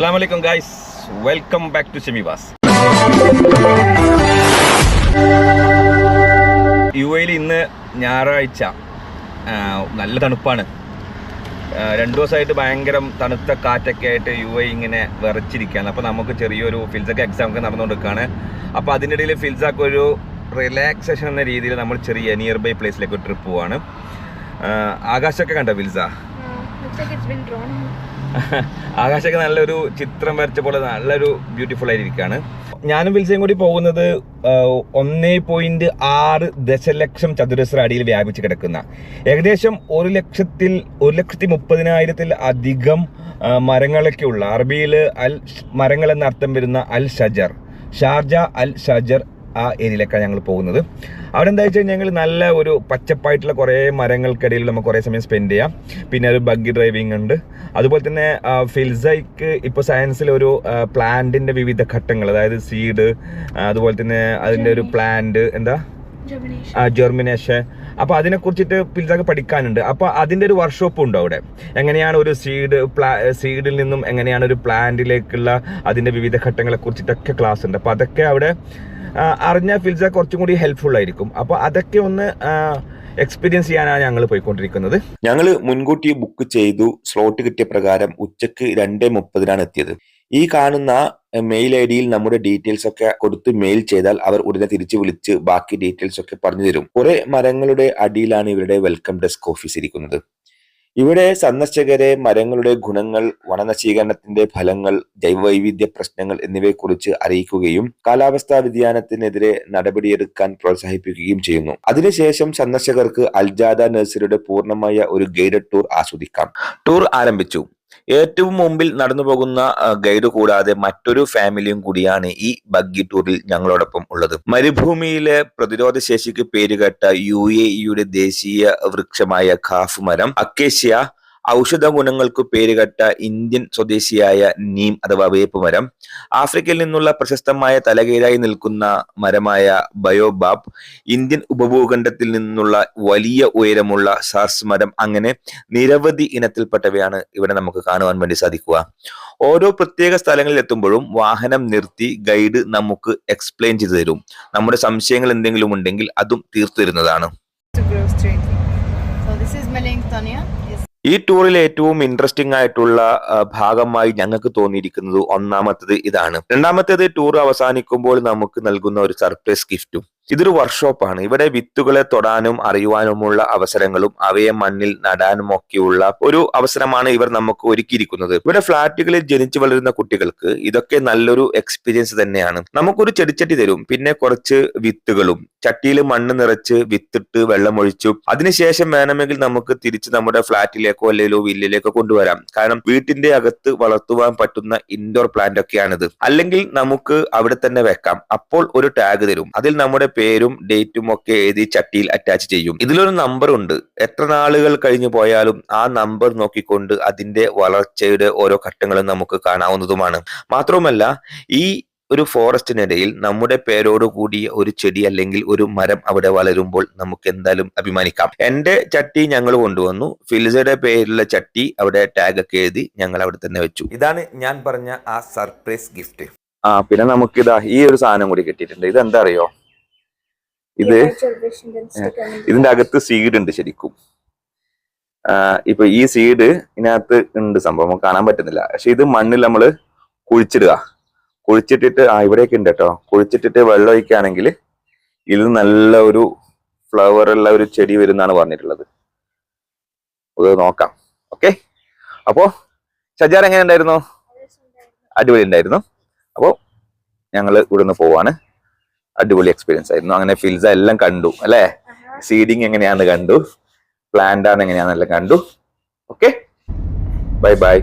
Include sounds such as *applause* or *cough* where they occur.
അസ്സാം വലൈക്കും guys welcome back to സെമിവാസ് യു എയിൽ ഇന്ന് ഞായറാഴ്ച. നല്ല തണുപ്പാണ്. രണ്ടു ദിവസമായിട്ട് ഭയങ്കര തണുത്ത കാറ്റൊക്കെ ആയിട്ട് യു എ ഇങ്ങനെ വിറച്ചിരിക്കുകയാണ്. അപ്പോൾ നമുക്ക് ചെറിയൊരു ഫിൽസൊക്കെ എക്സാം ഒക്കെ നടന്നുകൊണ്ടിരിക്കുകയാണ്. അപ്പോൾ അതിന്റെ ഇടയിൽ ഫിൽസൊക്കെ ഒരു റിലാക്സേഷൻ എന്ന രീതിയിൽ നമ്മൾ ചെറിയ നിയർ ബൈ പ്ലേസിലേക്ക് ട്രിപ്പ് പോവാണ്. ആകാശമൊക്കെ കണ്ടോ ഫിൽസ? Been *laughs* നല്ലൊരു ചിത്രം വരച്ച പോലെ നല്ലൊരു ബ്യൂട്ടിഫുൾ ആയിരിക്കാണ്. ഞാനും വിൽസയും കൂടി പോകുന്നത് ഒന്നേ പോയിന്റ് ആറ് ദശലക്ഷം ചതുരശ്ര അടിയിൽ വ്യാപിച്ച് കിടക്കുന്ന. ഏകദേശം ഒരു ലക്ഷത്തിൽ ഒരു ലക്ഷത്തി മുപ്പതിനായിരത്തിൽ അധികം മരങ്ങളൊക്കെയുള്ള അറബിയിൽ അൽ മരങ്ങൾ എന്ന അർത്ഥം വരുന്ന അൽ ഷജർ ഷാർജ അൽ ഷജർ ആ ഏരിയയിലേക്കാണ് ഞങ്ങൾ പോകുന്നത്. അവിടെ എന്താ വെച്ചാൽ ഞങ്ങൾ നല്ല ഒരു പച്ചപ്പായിട്ടുള്ള കുറേ മരങ്ങൾക്കിടയിൽ നമുക്ക് കുറേ സമയം സ്പെൻഡ് ചെയ്യാം. പിന്നെ ഒരു ബഗ്ഗി ഡ്രൈവിംഗ് ഉണ്ട്. അതുപോലെ തന്നെ ഫിൽസൈക്ക് ഇപ്പോൾ സയൻസിൽ ഒരു പ്ലാന്റിന്റെ വിവിധ ഘട്ടങ്ങൾ അതായത് സീഡ് അതുപോലെ തന്നെ അതിന്റെ ഒരു പ്ലാന്റ് എന്താ? ജർമിനേഷൻ ജെർമിനേഷൻ അപ്പോൾ അതിനെ കുറിച്ചിട്ട് പിൽസൊക്കെ പഠിക്കാനുണ്ട്. അപ്പോൾ അതിന്റെ ഒരു വർക്ക്ഷോപ്പ് ഉണ്ട് അവിടെ. എങ്ങനെയാണ് ഒരു സീഡ് പ്ലാ സീഡിൽ നിന്നും എങ്ങനെയാണ് ഒരു പ്ലാന്റിലേക്കുള്ള അതിന്റെ വിവിധ ഘട്ടങ്ങളെ കുറിച്ചിട്ടൊക്കെ ക്ലാസ് ഉണ്ട്. അപ്പോൾ അതൊക്കെ അവിടെ അറിഞ്ഞ ഫിൽസ കുറച്ചും കൂടി ഹെൽപ്ഫുൾ ആയിരിക്കും. അപ്പോൾ അതൊക്കെ ഒന്ന് എക്സ്പീരിയൻസ് ചെയ്യാനാണ് ഞങ്ങൾ പോയിക്കൊണ്ടിരിക്കുന്നത്. ഞങ്ങൾ മുൻകൂട്ടി ബുക്ക് ചെയ്തു സ്ലോട്ട് കിട്ടിയ പ്രകാരം ഉച്ചയ്ക്ക് രണ്ടേ മുപ്പതിനാണ് എത്തിയത്. ഈ കാണുന്ന മെയിൽ ഐ ഡിയിൽ നമ്മുടെ ഡീറ്റെയിൽസ് ഒക്കെ കൊടുത്ത് മെയിൽ ചെയ്താൽ അവർ ഉടനെ തിരിച്ചു വിളിച്ച് ബാക്കി ഡീറ്റെയിൽസ് ഒക്കെ പറഞ്ഞു തരും. കുറെ മരങ്ങളുടെ അടിയിലാണ് ഇവരുടെ വെൽക്കം ഡെസ്ക് ഓഫീസ് ഇരിക്കുന്നത്. ഇവിടെ സന്ദർശകരെ മരങ്ങളുടെ ഗുണങ്ങൾ വനനശീകരണത്തിന്റെ ഫലങ്ങൾ ജൈവവൈവിധ്യ പ്രശ്നങ്ങൾ എന്നിവയെക്കുറിച്ച് അറിയിക്കുകയും കാലാവസ്ഥാ വ്യതിയാനത്തിനെതിരെ നടപടിയെടുക്കാൻ പ്രോത്സാഹിപ്പിക്കുകയും ചെയ്യുന്നു. അതിനുശേഷം സന്ദർശകർക്ക് അൽജാദ നഴ്സറിയുടെ പൂർണമായ ഒരു ഗൈഡഡ് ടൂർ ആസ്വദിക്കാം. ടൂർ ആരംഭിച്ചു. ഏറ്റവും മുമ്പിൽ നടന്നു പോകുന്ന ഗൈഡ് കൂടാതെ മറ്റൊരു ഫാമിലിയും കൂടിയാണ് ഈ ബഗ്ഗി ടൂറിൽ ഞങ്ങളോടൊപ്പം ഉള്ളത്. മരുഭൂമിയിലെ പ്രതിരോധ ശേഷിക്ക് പേരുകേട്ട യു എ ഇയുടെ ദേശീയ വൃക്ഷമായ ഖാഫ് മരം അക്കേഷ്യ ഔഷധ ഗുണങ്ങൾക്ക് പേരുകെട്ട ഇന്ത്യൻ സ്വദേശിയായ നീം അഥവാ വേപ്പ് മരം ആഫ്രിക്കയിൽ നിന്നുള്ള പ്രശസ്തമായ തലകീഴായി നിൽക്കുന്ന മരമായ ബയോബാബ് ഇന്ത്യൻ ഉപഭൂഖണ്ഡത്തിൽ നിന്നുള്ള വലിയ ഉയരമുള്ള സാർസ് മരം അങ്ങനെ നിരവധി ഇനത്തിൽപ്പെട്ടവയാണ് ഇവിടെ നമുക്ക് കാണുവാൻ വേണ്ടി സാധിക്കുക. ഓരോ പ്രത്യേക സ്ഥലങ്ങളിൽ എത്തുമ്പോഴും വാഹനം നിർത്തി ഗൈഡ് നമുക്ക് എക്സ്പ്ലെയിൻ ചെയ്തു തരും. നമ്മുടെ സംശയങ്ങൾ എന്തെങ്കിലും ഉണ്ടെങ്കിൽ അതും തീർത്തു തരുന്നതാണ്. ഈ ടൂറിൽ ഏറ്റവും ഇൻട്രസ്റ്റിംഗ് ആയിട്ടുള്ള ഭാഗമായി ഞങ്ങൾക്ക് തോന്നിയിരിക്കുന്നത് ഒന്നാമത്തത് ഇതാണ്. രണ്ടാമത്തേത് ടൂർ അവസാനിക്കുമ്പോൾ നമുക്ക് നൽകുന്ന ഒരു സർപ്രൈസ് ഗിഫ്റ്റും ഇതൊരു വർക്ക്ഷോപ്പാണ് ഇവിടെ വിത്തുകളെ തൊടാനും അറിയുവാനുമുള്ള അവസരങ്ങളും അവയെ മണ്ണിൽ നടാനും ഒക്കെയുള്ള ഒരു അവസരമാണ് ഇവർ നമുക്ക് ഒരുക്കിയിരിക്കുന്നത്. ഇവിടെ ഫ്ളാറ്റുകളിൽ ജനിച്ചു വളരുന്ന കുട്ടികൾക്ക് ഇതൊക്കെ നല്ലൊരു എക്സ്പീരിയൻസ് തന്നെയാണ്. നമുക്കൊരു ചെടിച്ചട്ടി തരും. പിന്നെ കുറച്ച് വിത്തുകളും. ചട്ടിയിൽ മണ്ണ് നിറച്ച് വിത്തിട്ട് വെള്ളമൊഴിച്ചു. അതിനുശേഷം വേണമെങ്കിൽ നമുക്ക് തിരിച്ച് നമ്മുടെ ഫ്ളാറ്റിലേക്കോ അല്ലെങ്കിൽ വില്ലിലേക്കോ കൊണ്ടുവരാം. കാരണം വീട്ടിന്റെ അകത്ത് വളർത്തുവാൻ പറ്റുന്ന ഇൻഡോർ പ്ലാന്റ് ഒക്കെയാണിത്. അല്ലെങ്കിൽ നമുക്ക് അവിടെ തന്നെ വെക്കാം. അപ്പോൾ ഒരു ടാഗ് തരും. അതിൽ നമ്മുടെ പേരും ഡേറ്റും ഒക്കെ എഴുതി ചട്ടിയിൽ അറ്റാച്ച് ചെയ്യും. ഇതിലൊരു നമ്പർ ഉണ്ട്. എത്ര നാളുകൾ കഴിഞ്ഞു പോയാലും ആ നമ്പർ നോക്കിക്കൊണ്ട് അതിന്റെ വളർച്ചയുടെ ഓരോ ഘട്ടങ്ങളും നമുക്ക് കാണാവുന്നതുമാണ്. മാത്രവുമല്ല ഈ ഒരു ഫോറസ്റ്റിനിടയിൽ നമ്മുടെ പേരോട് കൂടിയ ഒരു ചെടി അല്ലെങ്കിൽ ഒരു മരം അവിടെ വളരുമ്പോൾ നമുക്ക് എന്തായാലും അഭിമാനിക്കാം. എന്റെ ചട്ടി ഞങ്ങൾ കൊണ്ടുവന്നു. ഫിലിസയുടെ പേരിലുള്ള ചട്ടി അവിടെ ടാഗ് ഒക്കെ എഴുതി ഞങ്ങൾ അവിടെ തന്നെ വെച്ചു. ഇതാണ് ഞാൻ പറഞ്ഞ ആ സർപ്രൈസ് ഗിഫ്റ്റ് ആ പിന്നെ നമുക്കിതാ ഈ ഒരു സാധനം കൂടി കിട്ടിയിട്ടുണ്ട്. ഇത് എന്താ അറിയോ? ഇത്. ഇതിന്റെ അകത്ത് സീഡ് ഉണ്ട് ശരിക്കും. ഇപ്പൊ ഈ സീഡ് ഇതിനകത്ത് ഉണ്ട് സംഭവം. കാണാൻ പറ്റുന്നില്ല. പക്ഷെ ഇത് മണ്ണിൽ നമ്മൾ കുഴിച്ചിടുക. കുഴിച്ചിട്ടിട്ട് ആ ഇവിടെയൊക്കെ ഉണ്ട് കേട്ടോ. കുഴിച്ചിട്ടിട്ട് വെള്ളം ഒഴിക്കുകയാണെങ്കിൽ ഇത് നല്ല ഒരു ഫ്ലവർ ഉള്ള ഒരു ചെടി വരുന്നാണ് പറഞ്ഞിട്ടുള്ളത്. അത് നോക്കാം. ഓക്കെ? അപ്പോ ഷജാർ എങ്ങനെ ഉണ്ടായിരുന്നു? അടിപൊളി ഉണ്ടായിരുന്നു. അപ്പോ ഞങ്ങൾ ഇവിടുന്ന് പോവാണ്. അടിപൊളി എക്സ്പീരിയൻസ് ആയിരുന്നു. അങ്ങനെ ഫിൽസ എല്ലാം കണ്ടു അല്ലേ. സീഡിങ് എങ്ങനെയാന്ന് കണ്ടു പ്ലാന്റ് ആണ് എങ്ങനെയാണെന്നെല്ലാം കണ്ടു. Okay bye bye.